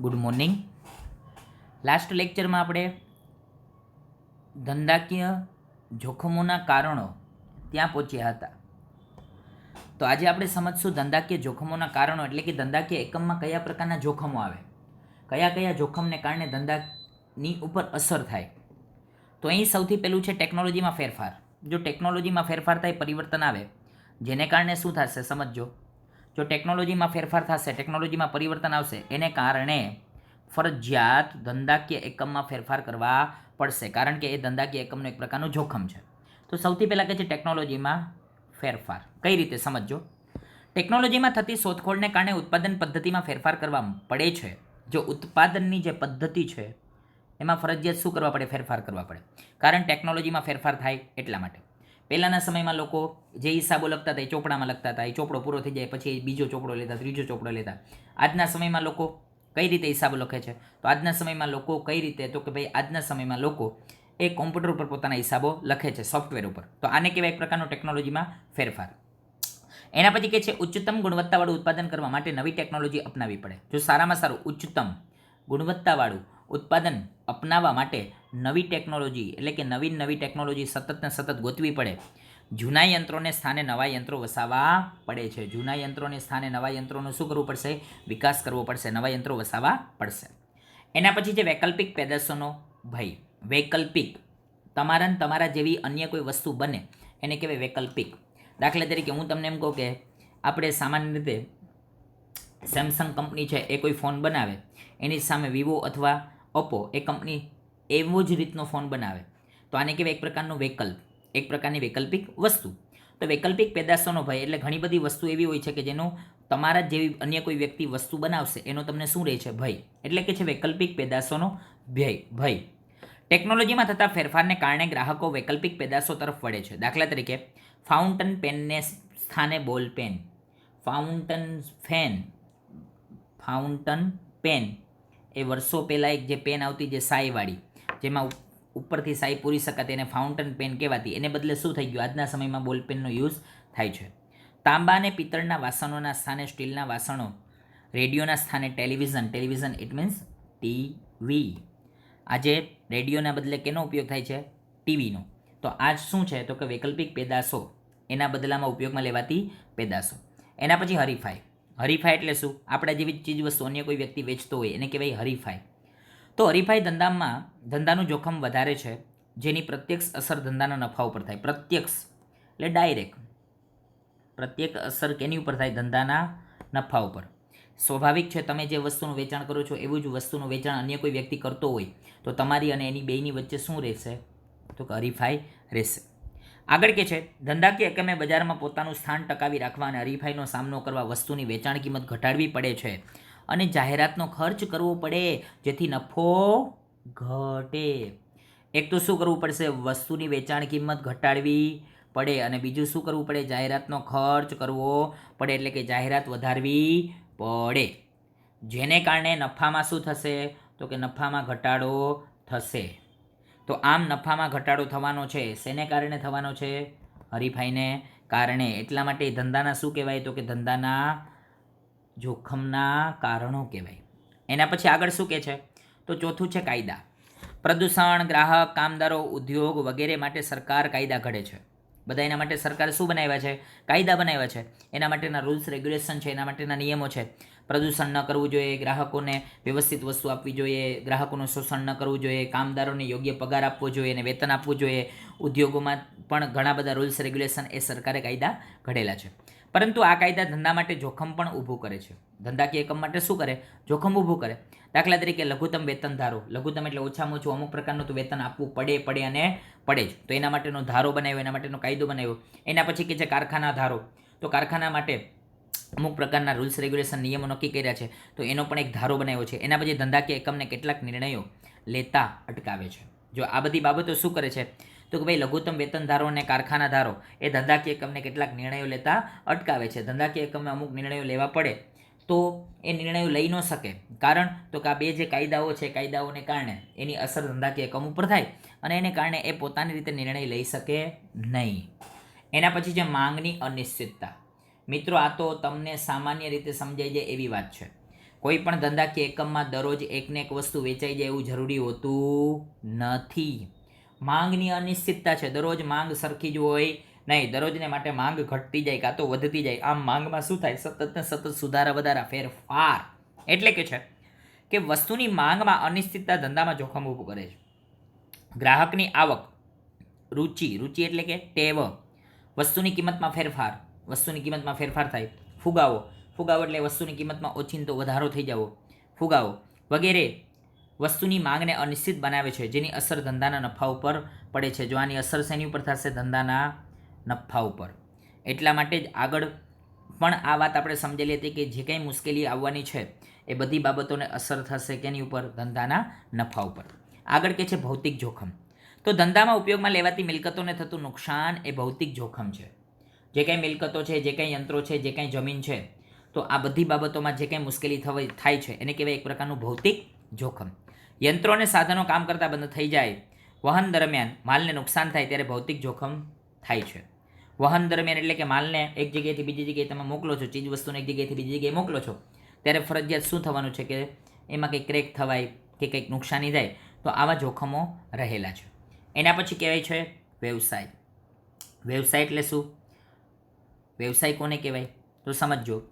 Good morning. Last લેક્ચરમાં આપણે ધંધાકીય જોખમોના કારણો ત્યાં પહોંચ્યા હતા. તો આજે આપણે સમજશું ધંધાકીય જોખમોના કારણો એટલે કે ધંધાકીય એકમમાં કયા પ્રકારના જોખમો આવે. કયા કયા જોખમને કારણે ધંધાની ઉપર અસર થાય. તો અહીં સૌથી પહેલું છે ટેકનોલોજીમાં ફેરફાર. જો ટેકનોલોજીમાં ફેરફાર થાય, પરિવર્તન આવે, જેને કારણે શું થશે સમજજો. જો ટેકનોલોજીમાં ફેરફાર થશે, ટેકનોલોજીમાં પરિવર્તન આવશે, એને કારણે ફરજિયાત ધંધાકીય એકમમાં ફેરફાર કરવા પડશે. કારણ કે એ ધંધાકીય એકમનું એક પ્રકારનું જોખમ છે. તો સૌથી પહેલાં કે છે ટેકનોલોજીમાં ફેરફાર. કઈ રીતે? સમજજો. ટેકનોલોજીમાં થતી શોધખોળને કારણે ઉત્પાદન પદ્ધતિમાં ફેરફાર કરવા પડે છે. જો ઉત્પાદનની જે પદ્ધતિ છે, એમાં ફરજિયાત શું કરવા પડે? ફેરફાર કરવા પડે. કારણ ટેકનોલોજીમાં ફેરફાર થાય એટલા માટે. પહેલાંના સમયમાં લોકો જે હિસાબો લખતા હતા એ ચોપડામાં લખતા હતા. એ ચોપડો પૂરો થઈ જાય પછી બીજો ચોપડો લેતા, ત્રીજો ચોપડો લેતા. આજના સમયમાં લોકો કઈ રીતે હિસાબો લખે છે? તો આજના સમયમાં લોકો કઈ રીતે, તો કે ભાઈ આજના સમયમાં લોકો એ કોમ્પ્યુટર ઉપર પોતાના હિસાબો લખે છે, સોફ્ટવેર ઉપર. તો આને કહેવાય એક પ્રકારનો ટેકનોલોજીમાં ફેરફાર. એના પછી કે છે, ઉચ્ચતમ ગુણવત્તાવાળું ઉત્પાદન કરવા માટે નવી ટેકનોલોજી અપનાવવી પડે. જો સારામાં સારું ઉચ્ચતમ ગુણવત્તાવાળું ઉત્પાદન અપનાવવા માટે નવી ટેકનોલોજી એટલે કે નવીન નવી ટેકનોલોજી સતત ને સતત ગોતવી પડે. જૂના યંત્રોને સ્થાને નવા યંત્રો વસાવવા પડે છે. જૂના યંત્રોને સ્થાને નવા યંત્રોનું શું કરવું પડશે? વિકાસ કરવો પડશે. નવા યંત્રો વસાવવા પડશે. એના પછી છે વૈકલ્પિક પેદાશોનો ભય. વૈકલ્પિક. તમારા ને તમારા જેવી અન્ય કોઈ વસ્તુ બને, એને કહેવાય વૈકલ્પિક. દાખલા તરીકે હું તમને એમ કહું કે આપણે સામાન્ય રીતે સેમસંગ કંપની છે એ કોઈ ફોન બનાવે, એની સામે વિવો અથવા ઓપ્પો એ કંપની એવો જ રીતનો ફોન બનાવે. તો આને કહેવાય એક પ્રકારનો વૈકલ્પ. એક પ્રકારની વૈકલ્પિક વસ્તુ. તો વૈકલ્પિક પેદાશોનો ભય એટલે ઘણી બધી વસ્તુ એવી હોય છે કે જેનો તમારા જેવી અન્ય કોઈ વ્યક્તિ વસ્તુ બનાવશે, એનો તમને શું રહે છે? ભય. એટલે કે છે વૈકલ્પિક પેદાશોનો ભય ભય. ટેકનોલોજીમાં થતા ફેરફારને કારણે ગ્રાહકો વૈકલ્પિક પેદાશો તરફ વળે છે. દાખલા તરીકે, ફાઉન્ટન પેનને સ્થાને ball pen. Fountain pen. Fountain pen. એ વર્ષો પહેલાં એક જે પેન આવતી જે સાઈવાળી, જેમાં ઉપ- ઉપરથી સાઈ પૂરી શકાતી એને ફાઉન્ટન પેન કહેવાતી, એને બદલે શું થઈ ગયું? આજના સમયમાં બોલ પેનનો યુઝ થાય છે. તાંબા અને પિત્તળના વાસણોના સ્થાને, સ્ટીલના વાસણો, રેડિયોના સ્થાને television television it means TV આજે રેડિયોના બદલે કેનો ઉપયોગ થાય છે? ટીવીનો તો આજ શું છે? તો કે વૈકલ્પિક પેદાશો, એના બદલામાં ઉપયોગમાં લેવાતી પેદાશો. એના પછી હરીફાઈ. હરીફાઈ એટલે શું? આપણા જેવી ચીજ વસ્તુ અન્ય કોઈ વ્યક્તિ વેચતો હોય, એને કહેવાય હરીફાઈ. તો હરીફાઈ ધંધામાં ધંધાનું જોખમ વધારે છે, જેની પ્રત્યક્ષ અસર ધંધાના નફા ઉપર થાય. પ્રત્યક્ષ, એટલે ડાયરેક્ટ. પ્રત્યેક અસર કેની ઉપર થાય? ધંધાના નફા ઉપર. સ્વાભાવિક છે, તમે જે વસ્તુનું વેચાણ કરો છો, એવું જ વસ્તુનું વેચાણ અન્ય કોઈ વ્યક્તિ કરતો હોય, તો તમારી અને એની બેયની વચ્ચે શું રહેશે? તો હરીફાઈ રહેશે. આગળ કે છે, ધંધાકીય એકમે બજારમાં પોતાનું સ્થાન ટકાવી રાખવા અને હરીફાઈનો સામનો કરવા વસ્તુની વેચાણ કિંમત ઘટાડવી પડે છે. અને જાહેરાતનો ખર્ચ કરવો પડે, જેથી નફો ઘટે. એક તો શું કરવું પડશે? વસ્તુની વેચાણ કિંમત ઘટાડવી પડે અને બીજું શું કરવું પડે? જાહેરાતનો ખર્ચ કરવો પડે, એટલે કે જાહેરાત વધારવી પડે. જેને કારણે નફામાં શું થશે? તો કે નફામાં ઘટાડો થશે. તો આમ નફામાં ઘટાડો થવાનો છે. શેને કારણે થવાનો છે? હરીફાઈને કારણે. એટલા માટે ધંધાના શું કહેવાય? તો કે ધંધાના જોખમના કારણો કહેવાય. એના પછી આગળ શું કહે છે? તો ચોથું છે કાયદા. પ્રદૂષણ, ગ્રાહક, કામદારો, ઉદ્યોગ વગેરે માટે સરકાર કાયદા ઘડે છે. બધા એના માટે સરકારે શું બનાવ્યા છે? કાયદા બનાવ્યા છે. એના માટેના રૂલ્સ, રેગ્યુલેશન છે. એના માટેના નિયમો છે. પ્રદૂષણ ન કરવું જોઈએ, ગ્રાહકોને વ્યવસ્થિત વસ્તુ આપવી જોઈએ, ગ્રાહકોનું શોષણ ન કરવું જોઈએ, કામદારોને યોગ્ય પગાર આપવો જોઈએ અને વેતન આપવું જોઈએ. ઉદ્યોગોમાં પણ ઘણા બધા રૂલ્સ રેગ્યુલેશન એ સરકારે કાયદા ઘડેલા છે. પરંતુ આ કાયદા ધંધા માટે જોખમ પણ ઊભું કરે છે. ધંધાકીય એકમ માટે શું કરે? જોખમ ઊભું કરે. દાખલા તરીકે લઘુત્તમ વેતન ધારો. લઘુત્તમ એટલે ઓછામાં ઓછું અમુક પ્રકારનું તો વેતન આપવું પડે પડે અને પડે જ. તો એના માટેનો ધારો બનાવ્યો, એના માટેનો કાયદો બનાવ્યો. એના પછી કે છે કારખાના ધારો. તો કારખાના માટે અમુક પ્રકારના રૂલ્સ રેગ્યુલેશન નિયમો નક્કી કર્યા છે, તો એનો પણ એક ધારો બનાવ્યો છે. એના પછી ધંધાકીય એકમને કેટલાક નિર્ણયો લેતા અટકાવે છે. જો આ બધી બાબતો શું કરે છે? તો કે ભાઈ, લઘુત્તમ વેતન ધારો અને કારખાના ધારો, એ ધંધાકીય એકમને કેટલાક નિર્ણયો લેતા અટકાવે છે. ધંધાકીય એકમને અમુક નિર્ણયો લેવા પડે, તો એ નિર્ણયો લઈ ન શકે. કારણ તો કે આ બે જે કાયદાઓ છે, કાયદાઓને કારણે એની અસર ધંધાકીય એકમ ઉપર થાય અને એને કારણે એ પોતાની રીતે નિર્ણય લઈ શકે નહીં. એના પછી છે માંગની અનિશ્ચિતતા. મિત્રો, આ તો તમને સામાન્ય રીતે સમજાઈ જાય એવી વાત છે. કોઈ પણ ધંધાકીય એકમમાં દરરોજ એકને એક વસ્તુ વેચાઈ જાય એવું જરૂરી હોતું નથી. માંગની અનિશ્ચિતતા છે. દરરોજ માંગ સરખી જ હોય નહીં. દરરોજને માટે માંગ ઘટતી જાય કાં તો વધતી જાય. આમ માંગમાં શું થાય? સતત ને સતત સુધારા વધારા, ફેરફાર. એટલે કે છે કે વસ્તુની માંગમાં અનિશ્ચિતતા ધંધામાં જોખમ ઊભું કરે છે. ગ્રાહકની આવક, રુચિ. રુચિ એટલે કે ટેવ. વસ્તુની કિંમતમાં ફેરફાર. વસ્તુની કિંમતમાં ફેરફાર થાય. ફુગાવો. ફુગાવો એટલે વસ્તુની કિંમતમાં ઓચિંતો વધારો થઈ જવો. ફુગાવો. વગેરે વસ્તુની માંગને અનિશ્ચિત બનાવે છે, જેની અસર ધંધાના નફા ઉપર પડે છે. જો આની અસર શેની ઉપર થશે? ધંધાના નફા ઉપર. એટલા માટે જ આગળ પણ આ વાત આપણે સમજેલી હતી કે જે કંઈ મુશ્કેલી આવવાની છે, એ બધી બાબતોને અસર થશે કેની ઉપર? ધંધાના નફા ઉપર. આગળ કે છે ભૌતિક જોખમ. તો ધંધામાં ઉપયોગમાં લેવાતી મિલકતોને થતું નુકસાન એ ભૌતિક જોખમ છે. જે કંઈ મિલકતો છે, જે કંઈ યંત્રો છે, જે કંઈ જમીન છે, તો આ બધી બાબતોમાં જે કંઈ મુશ્કેલી થવી, થાય છે, એને કહેવાય એક પ્રકારનું ભૌતિક જોખમ. યંત્રો અને સાધનો કામ કરતાં બંધ થઈ જાય. વહન દરમિયાન માલને નુકસાન થાય ત્યારે ભૌતિક જોખમ થાય છે. વહન દરમિયાન એટલે કે માલને એક જગ્યાએથી બીજી જગ્યાએ તમે મોકલો છો, ચીજ વસ્તુને એક જગ્યાએથી બીજી જગ્યાએ મોકલો છો, ત્યારે ફરજિયાત શું થવાનું છે કે એમાં કંઈક ક્રેક થવાય કે કંઈક નુકસાની થાય તો આવા જોખમો રહેલા છે. એના પછી કહેવાય છે વ્યવસાય. વ્યવસાય એટલે શું? વ્યવસાય કોને કહેવાય? તો સમજો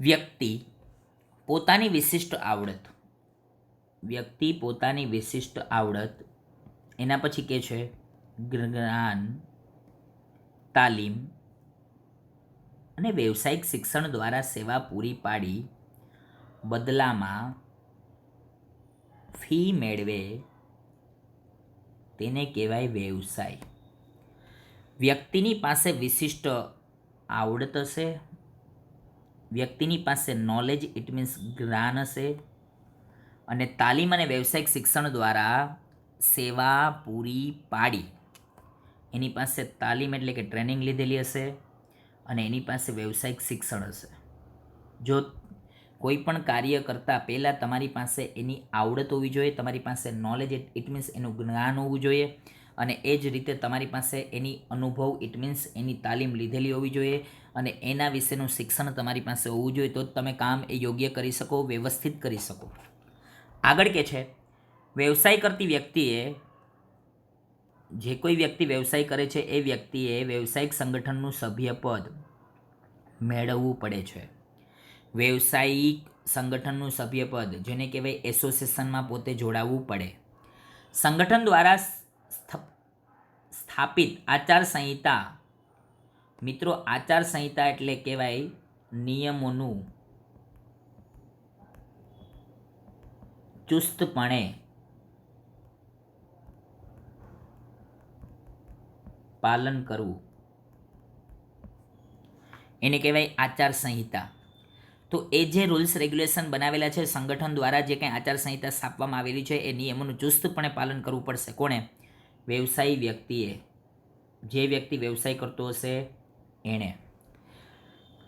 વ્યક્તિ પોતાની વિશિષ્ટ આવડત, વ્યક્તિ પોતાની વિશિષ્ટ આવડત, એના પછી કે છે જ્ઞાન, તાલીમ અને વ્યવસાયિક શિક્ષણ દ્વારા સેવા પૂરી પાડી, બદલામાં ફી મેળવે, તેને કહેવાય વ્યવસાય. વ્યક્તિની પાસે વિશિષ્ટ આવડત હશે? વ્યક્તિની પાસે નોલેજ ઇટ મીન્સ જ્ઞાન હશે. અને તાલીમ અને વ્યવસાયિક શિક્ષણ દ્વારા સેવા પૂરી પાડી. એની પાસે તાલીમ એટલે કે ટ્રેનિંગ લીધેલી હશે અને એની પાસે વ્યવસાયિક શિક્ષણ હશે. જો કોઈ પણ કાર્ય કરતાં પહેલાં તમારી પાસે એની આવડત હોવી જોઈએ, તમારી પાસે નોલેજ ઇટ મીન્સ એનું જ્ઞાન હોવું જોઈએ. અને એ જ રીતે તમારી પાસે એની અનુભવ ઇટ મીન્સ એની તાલીમ લીધેલી હોવી જોઈએ અને એના વિશેનું શિક્ષણ તમારી પાસે હોવું જોઈએ તો જ તમે કામ એ યોગ્ય કરી શકો, વ્યવસ્થિત કરી શકો. આગળ કે છે, વ્યવસાય કરતી વ્યક્તિએ જે કોઈ વ્યક્તિ વ્યવસાય કરે છે એ વ્યક્તિએ વ્યવસાયિક સંગઠનનું સભ્યપદ મેળવવું પડે છે. વ્યવસાયિક સંગઠનનું સભ્યપદ જેને કહેવાય એસોસિએશનમાં પોતે જોડાવવું પડે. સંગઠન દ્વારા સ્થાપિત આચાર સંહિતા મિત્રો આચાર સંહિતા એટલે કહેવાય નિયમોનું ચુસ્તપણે પાલન કરવું. એને કહેવાય આચાર સંહિતા તો એ જે રૂલ્સ, રેગ્યુલેશન બનાવેલા છે સંગઠન દ્વારા જે કંઈ આચાર સંહિતા સ્થાપવામાં આવેલી છે, એ નિયમોનું ચુસ્તપણે પાલન કરવું પડશે. કોણે? વ્યવસાયી વ્યક્તિએ. જે વ્યક્તિ વ્યવસાય કરતો હશે, એણે.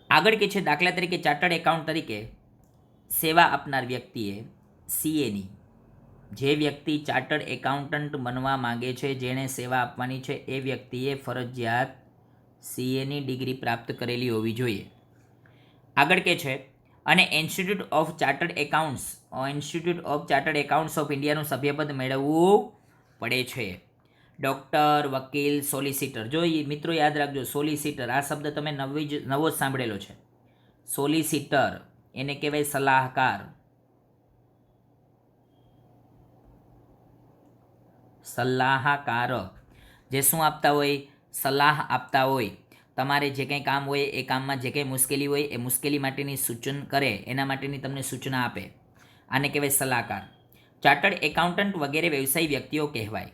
આગળ કે છે, દાખલા તરીકે ચાર્ટર્ડ એકાઉન્ટ તરીકે સેવા આપનાર વ્યક્તિએ સીએની. જે વ્યક્તિ ચાર્ટર્ડ એકાઉન્ટન્ટ બનવા માંગે છે, જેણે સેવા આપવાની છે, એ વ્યક્તિએ ફરજિયાત સીએની ડિગ્રી પ્રાપ્ત કરેલી હોવી જોઈએ. આગળ કે છે, અને institute of chartered accounts institute of chartered accounts of ઇન્ડિયાનું સભ્યપદ મેળવવું પડે છે. ડૉક્ટર, વકીલ સોલિસિટર જો મિત્રો યાદ રાખજો સોલિસિટર આ શબ્દ તમે નવી જ, નવો જ સાંભળેલો છે. સોલિસિટર એને કહેવાય સલાહકાર. સલાહકાર. જે શું આપતા હોય? સલાહ આપતા હોય. તમારે જે કંઈ કામ હોય, એ કામમાં જે કંઈ મુશ્કેલી હોય, એ મુશ્કેલી માટેની સૂચન કરે, એના માટેની તમને સૂચના આપે. આને કહેવાય સલાહકાર. ચાર્ટર્ડ એકાઉન્ટન્ટ વગેરે વ્યવસાયી વ્યક્તિઓ કહેવાય.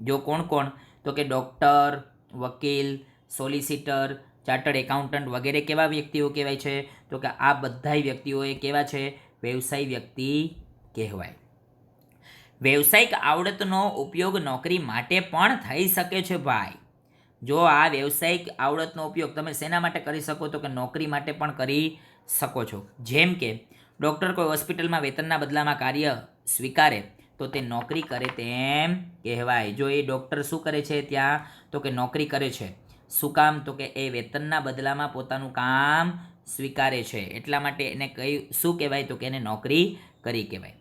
જો કોણ કોણ? તો કે ડૉક્ટર વકીલ સોલિસિટર ચાર્ટર્ડ એકાઉન્ટન્ટ વગેરે કેવા વ્યક્તિઓ કહેવાય છે? તો કે આ બધાય વ્યક્તિઓ એ કેવા છે? વ્યવસાય વ્યક્તિ કહેવાય. વ્યવસાયિક આવડતનો ઉપયોગ નોકરી માટે પણ થઈ શકે છે ભાઈ. જો આ વ્યવસાયિક આવડતનો ઉપયોગ તમે શેના માટે કરી શકો? તો કે નોકરી માટે પણ કરી શકો છો. જેમ કે ડૉક્ટર કોઈ હોસ્પિટલમાં વેતનના બદલામાં કાર્ય સ્વીકારે તો તે નોકરી કરે તેમ કહેવાય. જો એ ડૉક્ટર શું કરે છે ત્યાં? તો કે નોકરી કરે છે. શું કામ? તો કે એ વેતનના બદલામાં પોતાનું કામ સ્વીકારે છે. એટલા માટે એને કઈ, શું કહેવાય? તો કે એને નોકરી કરી કહેવાય.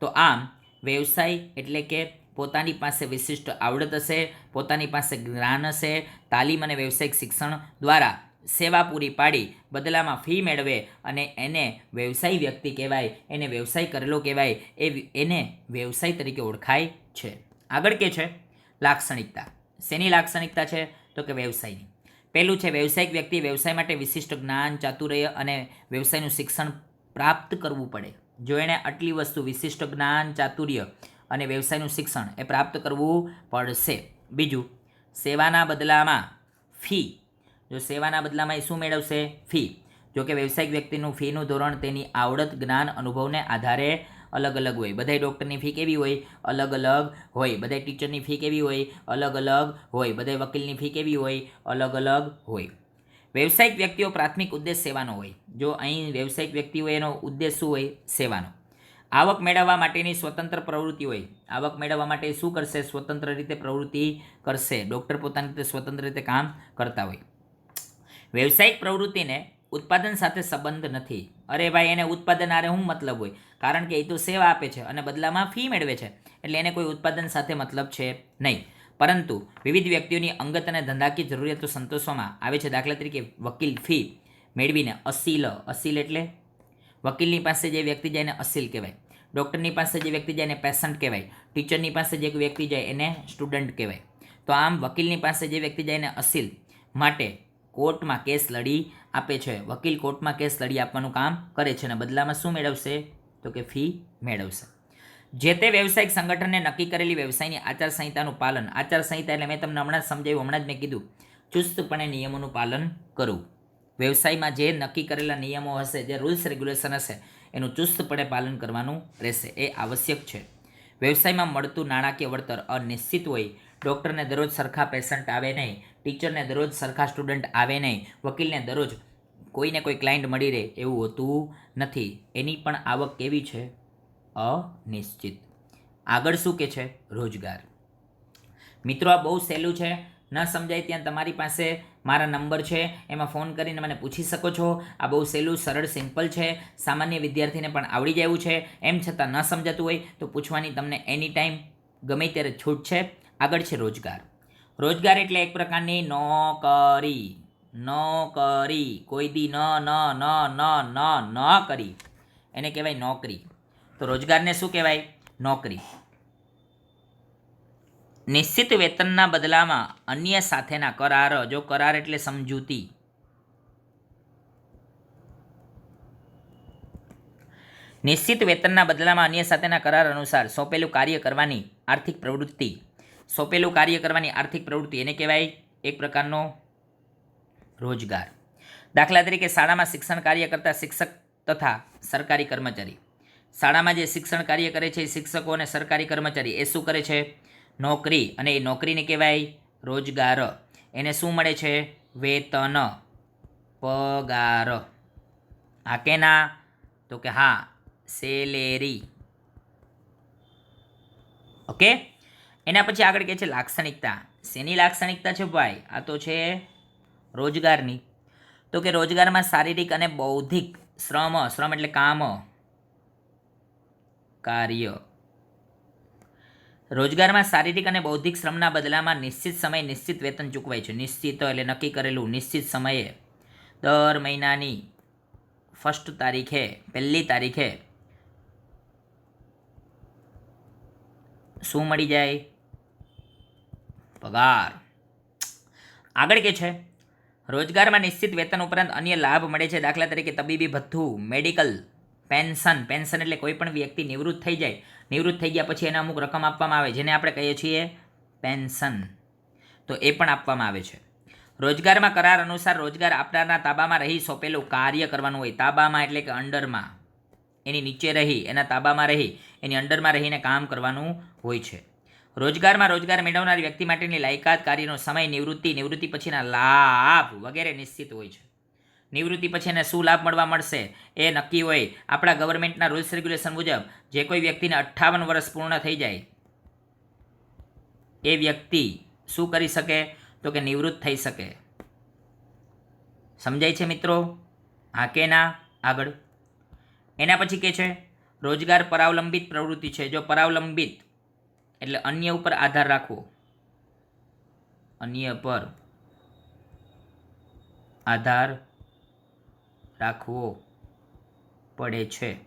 તો આમ, વ્યવસાય એટલે કે પોતાની પાસે વિશિષ્ટ આવડત હશે, પોતાની પાસે જ્ઞાન હશે, તાલીમ અને વ્યવસાયિક શિક્ષણ દ્વારા સેવા પૂરી પાડી, બદલામાં ફી મેળવે અને એને વ્યવસાય વ્યક્તિ કહેવાય, એને વ્યવસાય કરેલો કહેવાય, એ એને વ્યવસાય તરીકે ઓળખાય છે. આગળ કે છે? લાક્ષણિકતા. શેની લાક્ષણિકતા છે? તો કે વ્યવસાયની. પહેલું છે, વ્યવસાયિક વ્યક્તિ વ્યવસાય માટે વિશિષ્ટ જ્ઞાન, ચાતુર્ય અને વ્યવસાયનું શિક્ષણ પ્રાપ્ત કરવું પડે. જો એણે આટલી વસ્તુ વિશિષ્ટ જ્ઞાન, ચાતુર્ય અને વ્યવસાયનું શિક્ષણ એ પ્રાપ્ત કરવું પડશે. બીજું, સેવાના બદલામાં ફી જો સેવાના બદલામાં એ શું મેળવશે? ફી. જો કે વ્યવસાયિક વ્યક્તિનું ફીનું ધોરણ તેની આવડત, જ્ઞાન, અનુભવને આધારે અલગ અલગ હોય. બધાય ડૉક્ટરની ફી કેવી હોય? અલગ અલગ હોય. બધાય ટીચરની ફી કેવી હોય? અલગ અલગ હોય. બધાય વકીલની ફી કેવી હોય? અલગ અલગ હોય. વ્યવસાયિક વ્યક્તિઓ પ્રાથમિક ઉદ્દેશ સેવાનો હોય. જો અહીં વ્યવસાયિક વ્યક્તિઓ એનો ઉદ્દેશ શું હોય? સેવાનો. આવક મેળવવા માટેની સ્વતંત્ર પ્રવૃત્તિ હોય. આવક મેળવવા માટે શું કરશે? સ્વતંત્ર રીતે પ્રવૃત્તિ કરશે. ડૉક્ટર પોતાની રીતે સ્વતંત્ર રીતે કામ કરતા હોય. વ્યવસાયિક પ્રવૃત્તિને ઉત્પાદન સાથે સંબંધ નથી. અરે ભાઈ, એને ઉત્પાદન આરે શું મતલબ હોય? કારણ કે એ તો સેવા આપે છે અને બદલામાં ફી મેળવે છે. એટલે એને કોઈ ઉત્પાદન સાથે મતલબ છે નહીં. પરંતુ વિવિધ વ્યક્તિઓની અંગત અને ધંધાકીય જરૂરિયાતો સંતોષવામાં આવે છે. દાખલા તરીકે વકીલ ફી મેળવીને અસીલ અસીલ એટલે? વકીલની પાસે જે વ્યક્તિ જાય એને અસીલ કહેવાય. ડૉક્ટરની પાસે જે વ્યક્તિ જાય એને પેશન્ટ કહેવાય. ટીચરની પાસે જે વ્યક્તિ જાય એને સ્ટુડન્ટ કહેવાય. તો આમ વકીલની પાસે જે વ્યક્તિ જાય એને અસીલ. માટે કોર્ટમાં કેસ લડી આપે છે. વકીલ કોર્ટમાં કેસ લડી આપવાનું કામ કરે છે અને બદલામાં શું મેળવશે? તો કે ફી મેળવશે. જે તે વ્યવસાયિક સંગઠનને નક્કી કરેલી વ્યવસાયની આચારસંહિતાનું પાલન. આચારસંહિતા એટલે મેં તમને હમણાં સમજાવ્યું, હમણાં જ મેં કીધું. ચુસ્તપણે નિયમોનું પાલન કરવું. વ્યવસાયમાં જે નક્કી કરેલા નિયમો હશે, જે રૂલ્સ, રેગ્યુલેશન હશે, એનું ચુસ્તપણે પાલન કરવાનું રહેશે. એ આવશ્યક છે. વ્યવસાયમાં મળતું નાણાકીય વળતર અનિશ્ચિત હોય. ડૉક્ટરને દરરોજ સરખા પેશન્ટ આવે નહીં. ટીચરને દરરોજ સરખા સ્ટુડન્ટ આવે નહીં, વકીલને દરરોજ કોઈને કોઈ ક્લાયન્ટ મળી રહે એવું હોતું નથી. એની પણ આવક કેવી છે? અનિશ્ચિત. આગળ શું કે છે? રોજગાર. મિત્રો, આ બહુ સહેલું છે. ન સમજાય ત્યાં તમારી પાસે મારા નંબર છે, એમાં ફોન કરીને મને પૂછી શકો છો. આ બહુ સહેલું, સરળ, સિમ્પલ છે. સામાન્ય વિદ્યાર્થીને પણ આવડી જાય છે. એમ છતાં ન સમજાતું હોય તો પૂછવાની તમને એની ટાઈમ ગમે ત્યારે છૂટ છે. આગળ છે રોજગાર. રોજગાર એટલે એક પ્રકારની નોકરી. નોકરી. કોઈ દી ન ન ન ન ન ન કરી. એને કહેવાય નોકરી. તો રોજગારને શું કહેવાય? નોકરી. નિશ્ચિત વેતનના બદલામાં અન્ય સાથેના કરાર, જો કરાર એટલે સમજૂતી. નિશ્ચિત વેતનના બદલામાં અન્ય સાથેના કરાર અનુસાર સોંપેલું કાર્ય કરવાની આર્થિક પ્રવૃત્તિ. સોંપેલું કાર્ય કરવાની આર્થિક પ્રવૃત્તિ એને કહેવાય એક પ્રકારનો રોજગાર. દાખલા તરીકે શાળામાં શિક્ષણ કાર્ય કરતા શિક્ષક તથા સરકારી કર્મચારી. શાળામાં જે શિક્ષણ કાર્ય કરે છે શિક્ષકો અને સરકારી કર્મચારી, એ શું કરે છે? નોકરી. અને એ નોકરીને કહેવાય રોજગાર. એને શું મળે છે? વેતન. પગાર. આ કેના તો કે હા, સેલેરી. ઓકે? એના પછી આગળ કહે છે લાક્ષણિકતા. શેની લાક્ષણિકતા છે ભાઈ? આ તો છે રોજગારની. તો કે રોજગારમાં શારીરિક અને બૌદ્ધિક શ્રમ શ્રમ એટલે કામ, કાર્ય. રોજગારમાં શારીરિક અને બૌદ્ધિક શ્રમના બદલામાં નિશ્ચિત સમયે, નિશ્ચિત વેતન ચૂકવાય છે. નિશ્ચિત એટલે નક્કી કરેલું નિશ્ચિત સમયે. દર મહિનાની ફર્સ્ટ તારીખે, પહેલી તારીખે શું મળી જાય? પગાર. આગળ કે છે? રોજગારમાં નિશ્ચિત વેતન ઉપરાંત અન્ય લાભ મળે છે. દાખલા તરીકે તબીબી ભથ્થું, મેડિકલ, પેન્શન. પેન્શન એટલે કોઈ પણ વ્યક્તિ નિવૃત્ત થઈ જાય. નિવૃત્ત થઈ ગયા પછી એને અમુક રકમ આપવામાં આવે, જેને આપણે કહીએ છીએ પેન્શન. તો એ પણ આપવામાં આવે છે. રોજગારમાં કરાર અનુસાર રોજગાર આપનારના તાબામાં રહી સોંપેલું કાર્ય કરવાનું હોય. તાબામાં એટલે કે અંડરમાં. એની નીચે રહી, એના તાબામાં રહી, એની અંડરમાં રહીને કામ કરવાનું હોય છે. રોજગારમાં રોજગાર મેળવનાર વ્યક્તિ માટેની લાયકાત, કાર્યનો સમય, નિવૃત્તિ નિવૃત્તિ પછીના લાભ વગેરે નિશ્ચિત હોય છે. નિવૃત્તિ પછી એને શું લાભ મળવા મળશે એ નક્કી હોય આપણા ગવર્મેન્ટના રૂલ્સ રેગ્યુલેશન મુજબ જે કોઈ વ્યક્તિને અઠ્ઠાવન વર્ષ પૂર્ણ થઈ જાય એ વ્યક્તિ શું કરી શકે? તો કે નિવૃત્ત થઈ શકે. સમજાય છે મિત્રો? હા કે ના? આગળ. એના પછી કે છે, રોજગાર પરાવલંબિત પ્રવૃત્તિ છે. જો પરાવલંબિત એટલે અન્ય ઉપર આધાર રાખવો. અન્ય પર આધાર રાખવો પડે છે.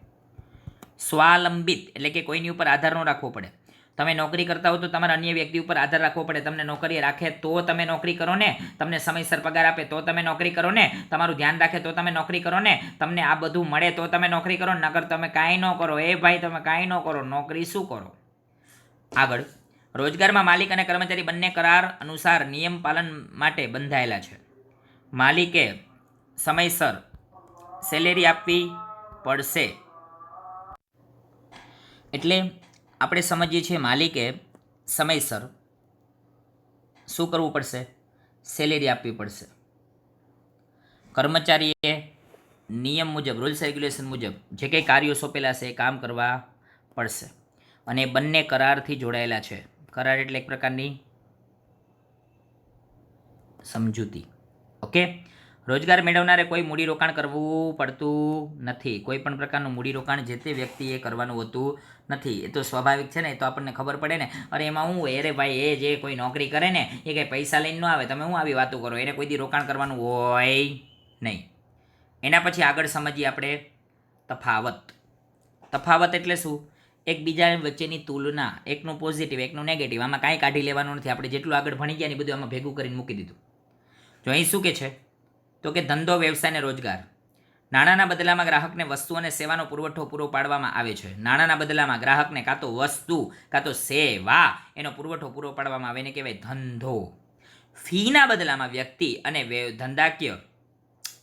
સ્વાલંબિત, એટલે કે કોઈની ઉપર આધાર ન રાખવો પડે. તમે નોકરી કરતા હો તો તમારે અન્ય વ્યક્તિ ઉપર આધાર રાખવો પડે. તમને નોકરી રાખે તો તમે નોકરી કરો ને. તમને સમયસર પગાર આપે તો તમે નોકરી કરો ને. તમારું ધ્યાન રાખે તો તમે નોકરી કરો ને. તમને આ બધું મળે તો તમે નોકરી કરો. નગર તમે કાંઈ ન કરો. એ ભાઈ, તમે કાંઈ ન કરો. નોકરી શું કરો? આગળ. રોજગારમાં માલિક અને કર્મચારી બંને કરાર અનુસાર નિયમ પાલન માટે બંધાયેલા છે. માલિકે સમયસર સેલેરી આપવી પડશે. એટલે આપણે સમજીએ છીએ માલિકે સમયસર શું કરવું પડશે? સેલેરી આપવી પડશે. કર્મચારીએ નિયમ મુજબ રૂલ્સ રેગ્યુલેશન મુજબ જે કંઈ કાર્યો સોંપેલા છે એ કામ કરવા પડશે. અને બંને કરારથી જોડાયેલા છે. કરાર એટલે એક પ્રકારની સમજૂતી. ઓકે? રોજગાર મેળવનારે કોઈ મૂડીરોકાણ કરવું પડતું નથી. કોઈ પણ પ્રકારનું મૂડીરોકાણ જે તે વ્યક્તિએ કરવાનું હોતું નથી. એ તો સ્વાભાવિક છે ને, એ તો આપણને ખબર પડે ને. અરે એમાં હું? અરે ભાઈ, એ જે કોઈ નોકરી કરે ને, એ કંઈ પૈસા લઈને ન આવે. તમે હું આવી વાતો કરો? એને કોઈ દી રોકાણ કરવાનું હોય નહીં. એના પછી આગળ સમજીએ આપણે તફાવત. તફાવત એટલે શું? એકબીજા વચ્ચેની તુલના, એકનું પોઝિટિવ એકનું નેગેટિવ આમાં કાંઈ કાઢી લેવાનું નથી. આપણે જેટલું આગળ ભણી ગયા ને બધું આમાં ભેગું કરીને મૂકી દીધું. જો અહીં શું કે છે? તો કે ધંધો, વ્યવસાય અને રોજગાર. નાણાંના બદલામાં ગ્રાહકને વસ્તુ અને સેવાનો પુરવઠો પૂરો પાડવામાં આવે છે. નાણાંના બદલામાં ગ્રાહકને કાં તો વસ્તુ, કાં તો સેવા, એનો પુરવઠો પૂરો પાડવામાં આવે એને કહેવાય ધંધો. ફીના બદલામાં વ્યક્તિ અને ધંધાકીય.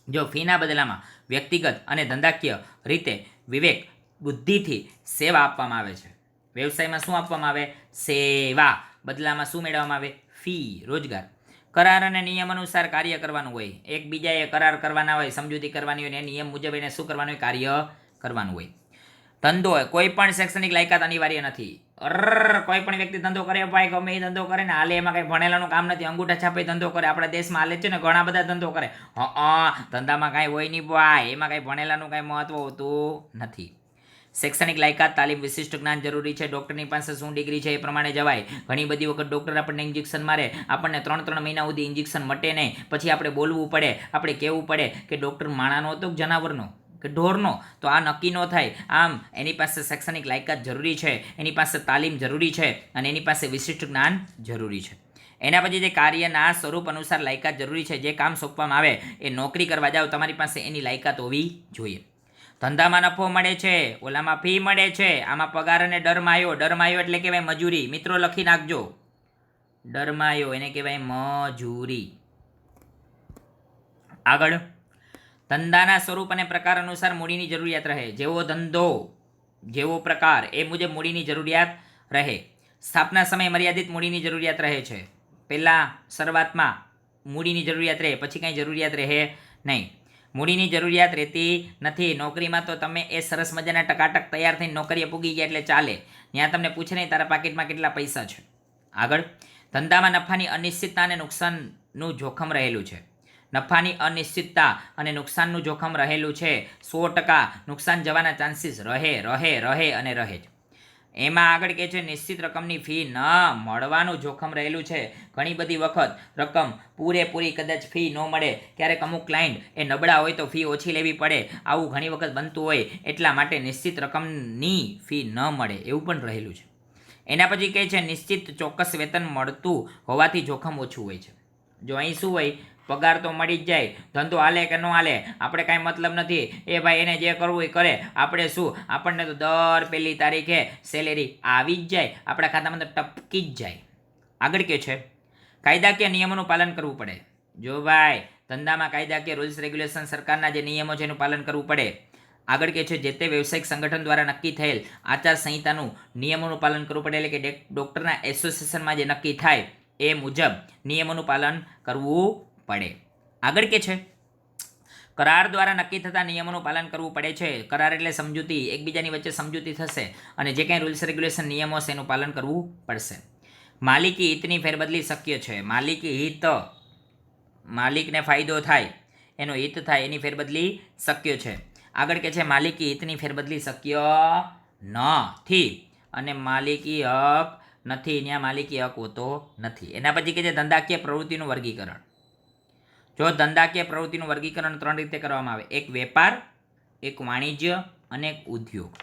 જો ફીના બદલામાં વ્યક્તિગત અને ધંધાકીય રીતે વિવેક બુદ્ધિથી સેવા આપવામાં આવે છે. વ્યવસાયમાં શું આપવામાં આવે? સેવા. બદલામાં શું મેળવવામાં આવે? ફી, રોજગાર. કરાર અને નિયમ અનુસાર કાર્ય કરવાનું હોય. એકબીજાએ કરાર કરવાના હોય, સમજૂતી કરવાની હોય એ નિયમ મુજબ એને શું કરવાનું હોય? કાર્ય કરવાનું હોય. ધંધો હોય. કોઈ પણ શૈક્ષણિક લાયકાત અનિવાર્ય નથી. અરર, કોઈ પણ વ્યક્તિ ધંધો કરે, ભાઈ ગમે એ ધંધો કરે ને હાલે, એમાં કંઈ ભણેલાનું કામ નથી. અંગૂઠા છાપે ધંધો કરે. આપણા દેશમાં હાલે છે ને, ઘણા બધા ધંધો કરે. હ. ધંધામાં કાંઈ હોય નહીં, ભાઈ. એમાં કાંઈ ભણેલાનું કાંઈ મહત્વ હોતું નથી. શૈક્ષણિક લાયકાત, તાલીમ વિશિષ્ટ જ્ઞાન જરૂરી છે. ડૉક્ટરની પાસે શું ડિગ્રી છે એ પ્રમાણે જવાય. ઘણી બધી વખત ડૉક્ટર આપણને ઇન્જેક્શન મારે, આપણને ત્રણ ત્રણ મહિના સુધી ઇન્જેક્શન મટે નહીં. પછી આપણે બોલવું પડે, આપણે કહેવું પડે કે ડૉક્ટર માણાનો હતો જનાવરનો, કે ઢોરનો? તો આ નક્કી ન થાય. આમ, એની પાસે શૈક્ષણિક લાયકાત જરૂરી છે, એની પાસે તાલીમ જરૂરી છે અને એની પાસે વિશિષ્ટ જ્ઞાન જરૂરી છે. એના પછી જે કાર્યના સ્વરૂપ અનુસાર લાયકાત જરૂરી છે, જે કામ સોંપવામાં આવે, એ નોકરી કરવા જાઓ, તમારી પાસે એની લાયકાત હોવી જોઈએ. ધંધામાં નફો મળે છે, ઓલામાં ફી મળે છે, આમાં પગાર અને ડરમાયો ડરમાયો એટલે કહેવાય મજૂરી. મિત્રો, લખી નાખજો. ડરમાયો એને કહેવાય મજૂરી. આગળ. ધંધાના સ્વરૂપ અને પ્રકાર અનુસાર મૂડીની જરૂરિયાત રહે. જેવો ધંધો, જેવો પ્રકાર, એ મુજબ મૂડીની જરૂરિયાત રહે. સ્થાપના સમયે મર્યાદિત મૂડીની જરૂરિયાત રહે છે. પહેલાં શરૂઆતમાં મૂડીની જરૂરિયાત રહે, પછી કાંઈ જરૂરિયાત રહે નહીં. મૂડીની જરૂરિયાત રહેતી નથી. નોકરીમાં તો તમે એ સરસ મજાના ટકાટક તૈયાર થઈને નોકરીએ પૂગી ગયા એટલે ચાલે. ત્યાં તમને પૂછે નહીં તારા પાકીટમાં કેટલા પૈસા છે. આગળ. ધંધામાં નફાની અનિશ્ચિતતા અને નુકસાનનું જોખમ રહેલું છે. નફાની અનિશ્ચિતતા અને નુકસાનનું જોખમ રહેલું છે. સો ટકા નુકસાન જવાના ચાન્સીસ રહે રહે રહે અને રહે જ. એમાં આગળ કે છે, નિશ્ચિત રકમની ફી ન મળવાનું જોખમ રહેલું છે. ઘણી બધી વખત રકમ પૂરેપૂરી કદાચ ફી ન મળે, ક્યારેક અમુક ક્લાયન્ટ એ નબળા હોય તો ફી ઓછી લેવી પડે. આવું ઘણી વખત બનતું હોય, એટલા માટે નિશ્ચિત રકમની ફી ન મળે એવું પણ રહેલું છે. એના પછી કહે છે, નિશ્ચિત ચોક્કસ વેતન મળતું હોવાથી જોખમ ઓછું હોય છે. જો અહીં શું હોય પગાર તો મળી જ જાય, ધંધો હાલે કે ન હાલે, આપણે કાંઈ મતલબ નથી. એ ભાઈ એને જે કરવું એ કરે. આપણે શું? આપણને તો દર પહેલી તારીખે સેલેરી આવી જ જાય. આપણા ખાતામાં તો ટપકી જ જાય. આગળ કે છે? કાયદાકીય નિયમોનું પાલન કરવું પડે? જો ભાઈ, ધંધામાં કાયદાકીય રૂલ્સ રેગ્યુલેશન સરકારના જે નિયમો છે એનું પાલન કરવું પડે. આગળ કે છે? જે તે વ્યવસાયિક સંગઠન દ્વારા નક્કી થયેલ આચાર સંહિતાનું નિયમોનું પાલન કરવું પડે એટલે કે ડોક્ટરના ડૉક્ટરના એસોસિએશનમાં જે નક્કી થાય એ મુજબ નિયમોનું પાલન કરવું પડે. આગળ કે છે? કરાર દ્વારા નક્કી થતા નિયમોનું પાલન કરવું પડે છે. કરાર એટલે સમજૂતી, એકબીજાની વચ્ચે સમજૂતી થશે અને જે કંઈ રૂલ્સ રેગ્યુલેશન નિયમો છે એનું પાલન કરવું પડશે. માલિકી હિતની ફેરબદલી શક્ય છે. માલિકી હિત, માલિકને ફાયદો થાય, એનો હિત થાય એની ફેરબદલી શક્ય છે. આગળ કે છે, માલિકી હિતની ફેરબદલી શક્ય નથી અને માલિકી હક નથી. ત્યાં માલિકી હક હોતો નથી. એના પછી કે છે, ધંધાકીય પ્રવૃત્તિનું વર્ગીકરણ. જો ધંધાકીય પ્રવૃત્તિનું વર્ગીકરણ ત્રણ રીતે કરવામાં આવે. એક વેપાર, એક વાણિજ્ય અને એક ઉદ્યોગ.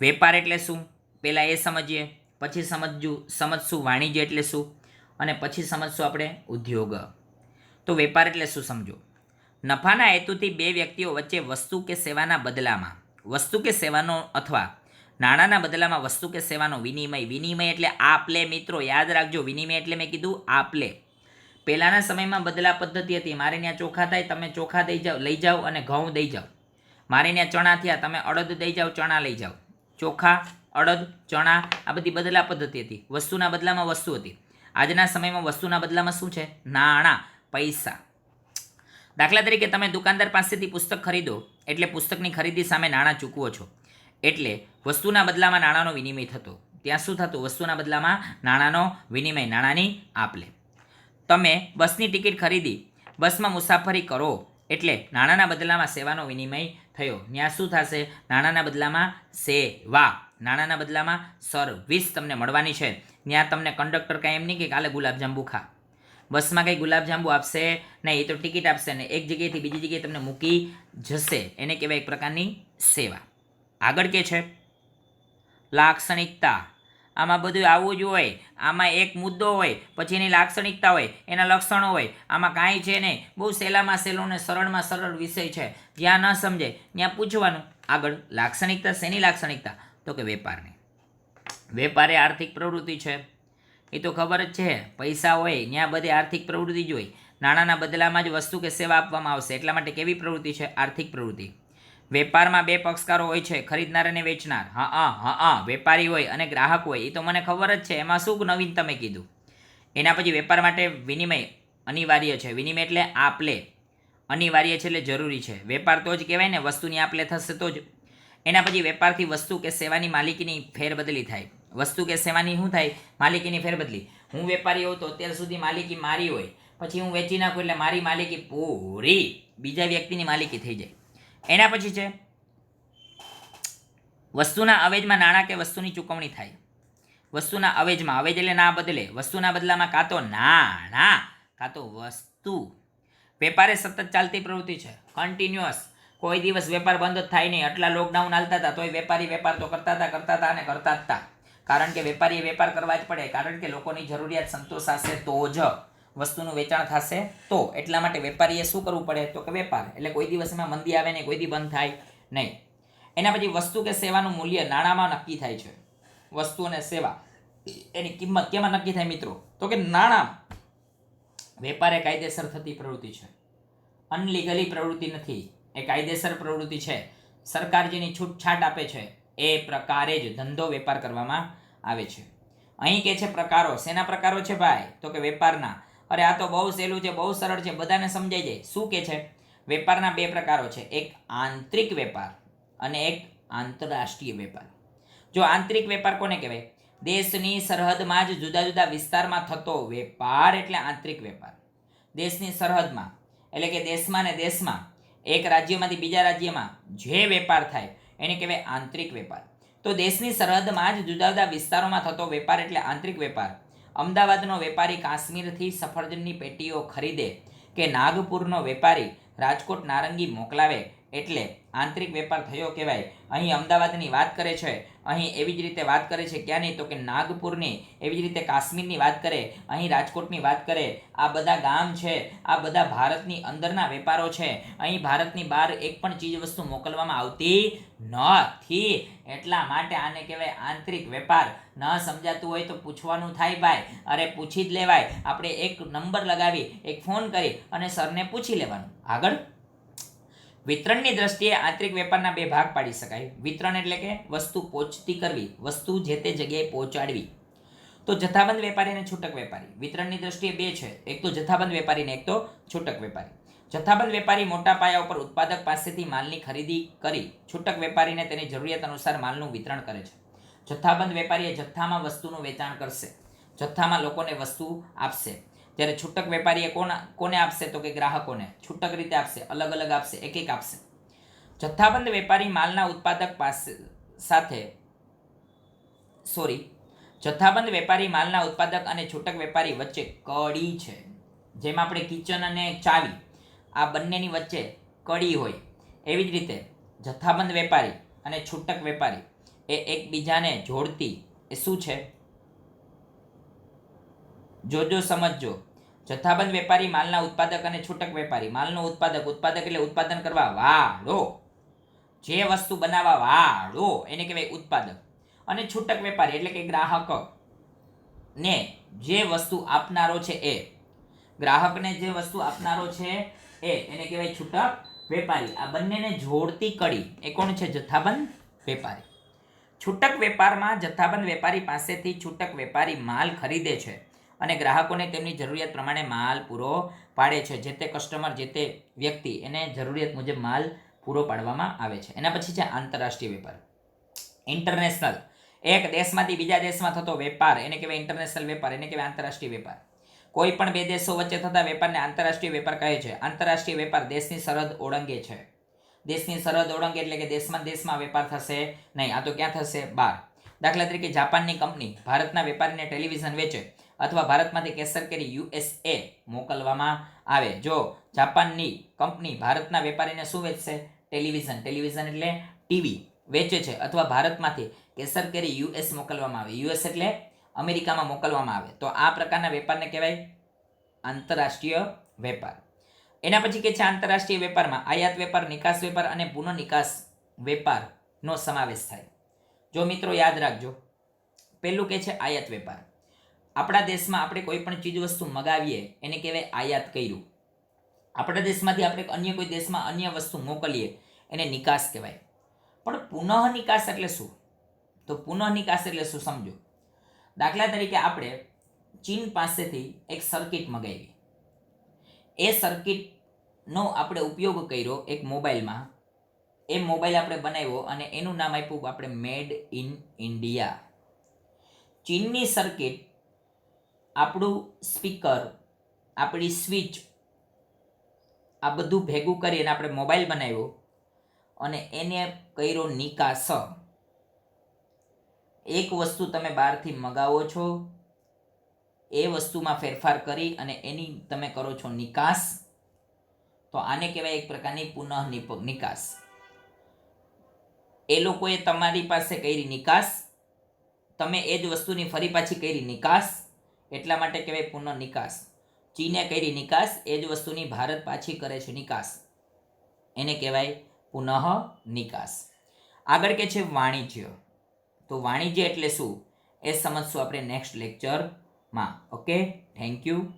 વેપાર એટલે શું? પહેલાં એ સમજીએ, પછી સમજવું સમજશું વાણિજ્ય એટલે શું? અને પછી સમજશું આપણે ઉદ્યોગ. તો વેપાર એટલે શું સમજો? નફાના હેતુથી બે વ્યક્તિઓ વચ્ચે વસ્તુ કે સેવાના બદલામાં, વસ્તુ કે સેવાનો અથવા નાણાંના બદલામાં વસ્તુ કે સેવાનો વિનિમય. વિનિમય એટલે આપ લે મિત્રો, યાદ રાખજો, વિનિમય એટલે મેં કીધું આપ લે પહેલાંના સમયમાં બદલા પદ્ધતિ હતી. મારે ત્યાં ચોખા થાય, તમે ચોખા દઈ જાઓ, લઈ જાઓ અને ઘઉં દઈ જાઓ. મારે ત્યાં ચણા થયા, તમે અડદ દઈ જાઓ, ચણા લઈ જાઓ. ચોખા, અડદ, ચણા, આ બધી બદલા પદ્ધતિ હતી. વસ્તુના બદલામાં વસ્તુ હતી. આજના સમયમાં વસ્તુના બદલામાં શું છે? નાણાં, પૈસા. દાખલા તરીકે તમે દુકાનદાર પાસેથી પુસ્તક ખરીદો, એટલે પુસ્તકની ખરીદી સામે નાણાં ચૂકવો છો. એટલે વસ્તુના બદલામાં નાણાંનો વિનિમય થતો. ત્યાં શું થતું? વસ્તુના બદલામાં નાણાંનો વિનિમય, નાણાંની આપ લે તમે બસની ટિકિટ ખરીદી, બસમાં મુસાફરી કરો, એટલે નાણાંના બદલામાં સેવાનો વિનિમય થયો. ત્યાં શું થશે? નાણાંના બદલામાં સેવા. નાણાંના બદલામાં સર્વિસ તમને મળવાની છે. ત્યાં તમને કંડક્ટર કાંઈ એમ નહીં કે કાલે ગુલાબજાંબુ ખા. બસમાં કંઈ ગુલાબજાંબુ આપશે નહીં, એ તો ટિકિટ આપશે ને એક જગ્યાએથી બીજી જગ્યાએ તમને મૂકી જશે. એને કહેવાય એક પ્રકારની સેવા. આગળ કે છે? લાક્ષણિકતા. આમાં બધું આવવું જ હોય. આમાં એક મુદ્દો હોય પછી એની લાક્ષણિકતા હોય, એના લક્ષણો હોય. આમાં કાંઈ છે નહીં. બહુ સહેલામાં સહેલો ને સરળમાં સરળ વિષય છે. જ્યાં ન સમજે ત્યાં પૂછવાનું. આગળ લાક્ષણિકતા, શેની લાક્ષણિકતા? તો કે વેપારની. વેપાર એ આર્થિક પ્રવૃત્તિ છે. એ તો ખબર જ છે. પૈસા હોય, ત્યાં બધી આર્થિક પ્રવૃત્તિ જ હોય. નાણાંના બદલામાં જ વસ્તુ કે સેવા આપવામાં આવશે. એટલા માટે કેવી પ્રવૃત્તિ છે? આર્થિક પ્રવૃત્તિ. વેપારમાં બે પક્ષકારો હોય છે, ખરીદનાર અને વેચનાર. હા આ હા આ વેપારી હોય અને ગ્રાહક હોય એ તો મને ખબર જ છે, એમાં શું નવીન તમે કીધું? એના પછી વેપાર માટે વિનિમય અનિવાર્ય છે. વિનિમય એટલે આપ લે અનિવાર્ય છે એટલે જરૂરી છે. વેપાર તો જ કહેવાય ને, વસ્તુની આપ લે થશે તો જ. એના પછી વેપારથી વસ્તુ કે સેવાની માલિકીની ફેરબદલી થાય. વસ્તુ કે સેવાની શું થાય? માલિકીની ફેરબદલી. હું વેપારી હોઉં તો અત્યાર સુધી માલિકી મારી હોય. પછી હું વેચી નાખું એટલે મારી માલિકી પૂરી. બીજા વ્યક્તિની માલિકી થઈ જાય. એના પછી છે, વસ્તુના અવેજમાં નાણાં કે વસ્તુની ચૂકવણી થાય? વસ્તુના અવેજમાં અવેજ એટલે ના બદલે, વસ્તુના બદલામાં કાં તો નાણાં, કાં તો વસ્તુ. વેપારે સતત ચાલતી પ્રવૃત્તિ છે કન્ટિન્યુઅસ કોઈ દિવસ વેપાર બંધ જ થાય નહીં, આટલા લોકડાઉન હાલતા હતા, તોય વેપારી વેપાર તો કરતા હતા કરતા હતા અને કરતા હતા. કારણ કે વેપારીએ વેપાર કરવા જ પડે, કારણ કે લોકોની જરૂરિયાત સંતોષાશે તો જ. વસ્તુનું વેચાણ થશે તો એટલા માટે વેપારીએ શું કરવું પડે? તો કે વેપાર. એટલે કોઈ દિવસ એમાં મંદી આવે ને કોઈ દી બંધ થાય નહીં. એના પછી વસ્તુ કે સેવાનું મૂલ્ય નાણાંમાં નક્કી થાય છે. વસ્તુ અને સેવા. એની કિંમત કેમાં નક્કી થાય મિત્રો? તો કે નાણાં વેપાર એ કાયદેસર થતી પ્રવૃત્તિ છે. અનલીગલી પ્રવૃત્તિ નથી. એ કાયદેસર પ્રવૃત્તિ છે. સરકાર જેની છૂટછાટ આપે છે, એ પ્રકારે જ ધંધો વેપાર કરવામાં આવે છે. અહીં કે છે પ્રકારો. શેના પ્રકારો છે ભાઈ? તો કે વેપારના. અરે આ તો બહુ સહેલું છે, બહુ સરળ છે, બધાને સમજાઈ જાય. શું કે છે? વેપારના બે પ્રકારો છે. એક આંતરિક વેપાર અને એક આંતરરાષ્ટ્રીય વેપાર. જો આંતરિક વેપાર કોને કહેવાય? દેશની સરહદમાં જ જુદા જુદા વિસ્તારમાં થતો વેપાર એટલે આંતરિક વેપાર. દેશની સરહદમાં, એટલે કે દેશમાં ને દેશમાં, એક રાજ્યમાંથી બીજા રાજ્યમાં જે વેપાર થાય, એને કહેવાય આંતરિક વેપાર. તો દેશની સરહદમાં જ જુદા જુદા વિસ્તારોમાં થતો વેપાર એટલે આંતરિક વેપાર. અમદાવાદનો વેપારી કાશ્મીરથી સફરજનની પેટીઓ ખરીદે કે નાગપુરનો વેપારી રાજકોટ નારંગી મોકલાવે એટલે આંતરિક વેપાર થયો કહેવાય. અહીં અમદાવાદની વાત કરે છે. અહીં એવી જ રીતે વાત કરે છે ક્યાંની? તો કે નાગપુરની. એવી જ રીતે કાશ્મીરની વાત કરે. અહીં રાજકોટની વાત કરે. આ બધા ગામ છે. આ બધા ભારતની અંદરના વેપારો છે. અહીં ભારતની બહાર એક પણ ચીજ વસ્તુ મોકલવામાં આવતી નથી. એટલા માટે આને કહેવાય આંતરિક વેપાર. ન સમજાતું હોય તો પૂછવાનું થાય ભાઈ. અરે પૂછી જ લેવાય. આપણે એક નંબર લગાવી, એક ફોન કરી અને સરને પૂછી લેવાનું. આગળ? વિતરણની દ્રષ્ટિએ આંતરિક વેપારના બે ભાગ પાડી શકાય. વિતરણ એટલે કે વસ્તુ પહોંચતી કરવી, વસ્તુ જે તે જગ્યાએ પહોંચાડવી. તો જથ્થાબંધ વેપારી અને છૂટક વેપારી. વિતરણની દ્રષ્ટિએ બે છે. એક તો જથ્થાબંધ વેપારી ને એક તો છૂટક વેપારી. જથ્થાબંધ વેપારી મોટા પાયા ઉપર ઉત્પાદક પાસેથી માલની ખરીદી કરી, છૂટક વેપારીને તેની જરૂરિયાત અનુસાર માલનું વિતરણ કરે છે. જથ્થાબંધ વેપારીએ જથ્થામાં વસ્તુનું વેચાણ કરશે. જથ્થામાં લોકોને વસ્તુ આપશે. જ્યારે છૂટક વેપારી એ કોના કોને આપશે તો કે ગ્રાહકોને? છૂટક રીતે આપશે, અલગ અલગ આપશે એક એક આપશે. જથ્થાબંધ વેપારી માલના ઉત્પાદક પાસે સાથે સોરી. જથ્થાબંધ વેપારી માલના ઉત્પાદક અને છૂટક વેપારી વચ્ચે કડી છે, જેમ આપણે કિચન અને ચાવી, આ બંનેની વચ્ચે કડી હોય. એવી જ રીતે જથ્થાબંધ વેપારી અને છૂટક વેપારી એ એકબીજાને જોડતી એ શું છે? જોજો, સમજજો. જથ્થાબંધ વેપારી, માલના ઉત્પાદક અને છૂટક વેપારી. માલનો ઉત્પાદક ઉત્પાદક એટલે ઉત્પાદન કરવા વાળો. જે વસ્તુ બનાવવા વાળો, એને કહેવાય ઉત્પાદક. અને છૂટક વેપારી એટલે કે ગ્રાહક ને જે વસ્તુ આપનારો છે એ. ગ્રાહકને જે વસ્તુ આપનારો છે એ, એને કહેવાય છૂટક વેપારી. આ બંનેને જોડતી કડી એ કોણ છે? જથ્થાબંધ વેપારી. છૂટક વેપારમાં જથ્થાબંધ વેપારી પાસેથી છૂટક વેપારી માલ ખરીદે છે. અને ગ્રાહકોને તેમની જરૂરિયાત પ્રમાણે માલ પૂરો પાડે છે. જે તે કસ્ટમર જે તે વ્યક્તિ, એને જરૂરિયાત મુજબ માલ પૂરો પાડવામાં આવે છે. એના પછી છે આંતરરાષ્ટ્રીય વેપાર. ઇન્ટરનેશનલ એક દેશમાંથી બીજા દેશમાં થતો વેપાર, એને કહેવાય ઇન્ટરનેશનલ વેપાર, એને કહેવાય આંતરરાષ્ટ્રીય વેપાર. કોઈ પણ બે દેશો વચ્ચે થતા વેપારને આંતરરાષ્ટ્રીય વેપાર કહે છે. આંતરરાષ્ટ્રીય વેપાર દેશની સરહદ ઓળંગે છે. દેશની સરહદ ઓળંગે એટલે કે દેશમાં દેશમાં વેપાર થશે નહીં. આ તો ક્યાં થશે? બહાર. દાખલા તરીકે જાપાનની કંપની ભારતના વેપારીને ટેલિવિઝન વેચે. અથવા ભારતમાંથી કેસર કેરી યુએસએ મોકલવામાં આવે. જો જાપાનની કંપની ભારતના વેપારીને શું વેચશે? ટેલિવિઝન. ટેલિવિઝન એટલે ટીવી વેચે છે અથવા ભારતમાંથી કેસર કેરી યુએસ મોકલવામાં આવે. યુએસ એટલે અમેરિકામાં મોકલવામાં આવે. તો આ પ્રકારના વેપારને કહેવાય આંતરરાષ્ટ્રીય વેપાર. એના પછી કે છે આંતરરાષ્ટ્રીય વેપારમાં આયાત વેપાર, નિકાસ વેપાર અને પુનઃ નિકાસ વેપારનો સમાવેશ થાય. જો મિત્રો યાદ રાખજો, પહેલું કે છે આયાત વેપાર. આપણા દેશમાં આપણે કોઈ પણ ચીજ વસ્તુ મગાવીએ, એને કહેવાય આયાત કર્યું. આપણા દેશમાંથી આપણે અન્ય કોઈ દેશમાં અન્ય વસ્તુ મોકલીએ, એને નિકાસ કહેવાય. પણ પુનઃ નિકાસ એટલે શું? તો પુનઃ નિકાસ એટલે શું સમજો? દાખલા તરીકે આપણે ચીન પાસેથી એક સર્કિટ મગાવી. એ સર્કિટનો આપણે ઉપયોગ કર્યો એક મોબાઈલમાં. એ મોબાઈલ આપણે બનાવ્યો અને એનું નામ આપ્યું આપણે મેડ ઇન ઇન્ડિયા. ચીનની સર્કિટ આપણું સ્પીકર, આપણી સ્વિચ, આ બધું ભેગું કરીને આપણે મોબાઈલ બનાવ્યો અને એને કર્યો નિકાસ. એક વસ્તુ તમે બહારથી મગાવો છો, એ વસ્તુમાં ફેરફાર કરી અને એની તમે કરો છો નિકાસ. તો આને કહેવાય એક પ્રકારની પુનઃ નિકાસ. એ લોકોએ તમારી પાસે કરી નિકાસ, તમે એ જ વસ્તુની ફરી પાછી કરી નિકાસ. એટલા માટે કહેવાય પુનઃ નિકાસ. ચીને કરી નિકાસ, એ જ વસ્તુની ભારત પાછી કરે છે નિકાસ. એને કહેવાય પુનઃ નિકાસ. આગળ કે છે વાણિજ્ય. તો વાણિજ્ય એટલે શું? એ સમજશું આપણે નેક્સ્ટ લેક્ચરમાં ઓકે થેન્ક યુ